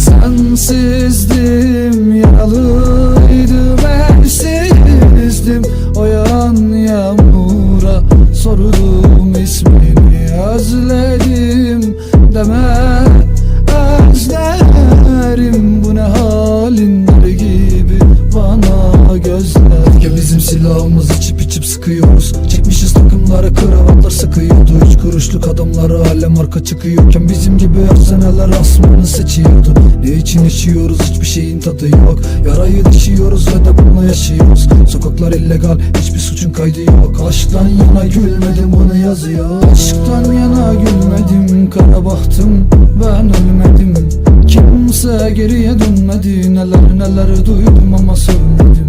Sensizdim yaralıydım elsizdim O yan yağmura içip sıkıyoruz. Çekmişiz takımlara kravatlar sıkıyordu. Üç kuruşluk adamlara alem marka çıkıyorken Bizim gibi efsaneler asmanı seçiyordu. Ne için yaşıyoruz hiçbir şeyin tadı yok. Yarayı dişiyoruz ve de bununla yaşıyoruz. Sokaklar illegal hiçbir suçun kaydı yok. Aşktan yana gülmedim bunu yazıyor. Aşktan yana gülmedim kara bahtım. Ben ölmedim. Kimse geriye dönmedi. Neler neler duydum ama sövmedim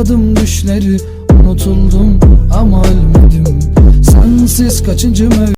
topladım düşleri unutuldum ama ölmedim. Sensiz kaçıncı mev